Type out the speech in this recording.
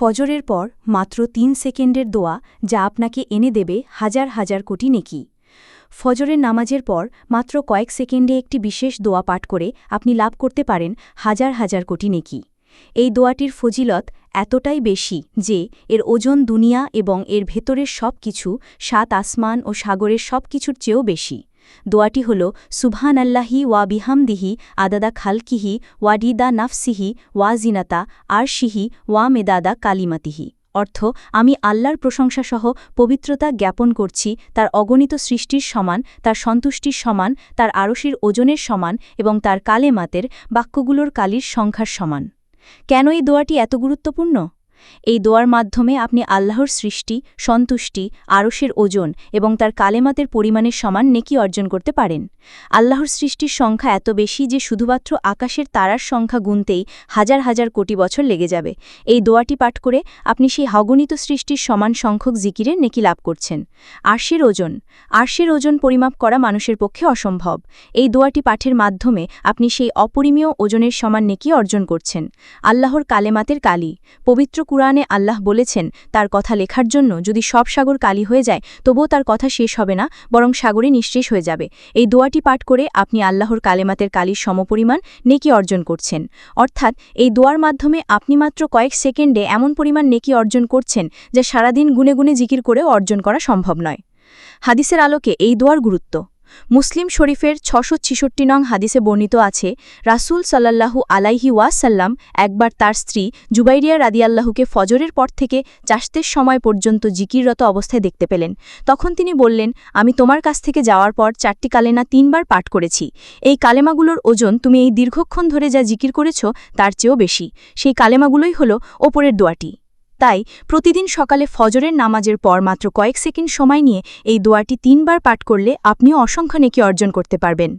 ফজরের পর মাত্র তিন সেকেন্ডের দোয়া যা আপনাকে এনে দেবে হাজার হাজার কোটি নেকি। ফজরের নামাজের পর মাত্র কয়েক সেকেন্ডে একটি বিশেষ দোয়া পাঠ করে আপনি লাভ করতে পারেন হাজার হাজার কোটি নেকি। এই দোয়াটির ফজিলত এতটাই বেশি যে এর ওজন দুনিয়া এবং এর ভেতরের সব কিছু সাত আসমান ও সাগরের সব কিছুর চেয়েও বেশি। দোয়াটি হল সুবহান আল্লাহি ওয়া বিহামদিহি আদাদা খালকিহি ওয়াডিদা নাফসিহি ওয়া জিনাতা আরশিহি ওয়া মেদাদা কালিমাতিহি। অর্থ, আমি আল্লাহর প্রশংসাসহ পবিত্রতা জ্ঞাপন করছি, তার অগণিত সৃষ্টির সমান, তার সন্তুষ্টির সমান, তার আরশির ওজনের সমান এবং তার কালেমাতের বাক্যগুলোর কালির সংখ্যার সমান। কেন এই দোয়াটি এত গুরুত্বপূর্ণ? এই দোয়ার মাধ্যমে আপনি আল্লাহর সৃষ্টি, সন্তুষ্টি, আরশের ওজন এবং তার কালেমাতের পরিমাণের সমান নেকি অর্জন করতে পারেন। আল্লাহর সৃষ্টির সংখ্যা এত বেশি যে শুধুমাত্র আকাশের তারার সংখ্যা গুনতেই হাজার হাজার কোটি বছর লেগে যাবে। এই দোয়াটি পাঠ করে আপনি সেই হগণিত সৃষ্টির সমান সংখ্যক জিকিরের নেকি লাভ করছেন। আরশের ওজন। আরশের ওজন পরিমাপ করা মানুষের পক্ষে অসম্ভব। এই দোয়াটি পাঠের মাধ্যমে আপনি সেই অপরিমেয় ওজনের সমান নেকি অর্জন করছেন। আল্লাহর কালেমাতের কালি। পবিত্র কুরআনে আল্লাহ বলেছেন, তার কথা লেখার জন্য যদি সব সাগর কালি হয়ে যায়, তবুও তার কথা শেষ হবে না, বরং সাগরে নিঃশেষ হয়ে যাবে। এই দোয়াটি পাঠ করে আপনি আল্লাহর কালেমাতের কালির সমপরিমাণ নেকি অর্জন করছেন। অর্থাৎ, এই দোয়ার মাধ্যমে আপনি মাত্র কয়েক সেকেন্ডে এমন পরিমাণ নেকি অর্জন করছেন, যা সারাদিন গুনে গুনে জিকির করেও অর্জন করা সম্ভব নয়। হাদিসের আলোকে এই দোয়ার গুরুত্ব। মুসলিম শরীফের ছশো ছিষট্টি নং হাদিসে বর্ণিত আছে, রাসুল সাল্লাল্লাহু আলাইহি ওয়াসাল্লাম একবার তার স্ত্রী জুবাইরিয়া রাদিয়াল্লাহুকে ফজরের পর থেকে চাষতের সময় পর্যন্ত জিকিররত অবস্থায় দেখতে পেলেন। তখন তিনি বললেন, আমি তোমার কাছ থেকে যাওয়ার পর চারটি কালেনা তিনবার পাঠ করেছি। এই কালেমাগুলোর ওজন তুমি এই দীর্ঘক্ষণ ধরে যা জিকির করেছ তার চেয়েও বেশি। সেই কালেমাগুলোই হল ওপরের দোয়াটি। তাই প্রতিদিন সকালে ফজরের নামাজের পর মাত্র কয়েক সেকেন্ড সময় নিয়ে এই দোয়াটি তিনবার পাঠ করলে আপনিও অসংখ্য নেকি অর্জন করতে পারবেন।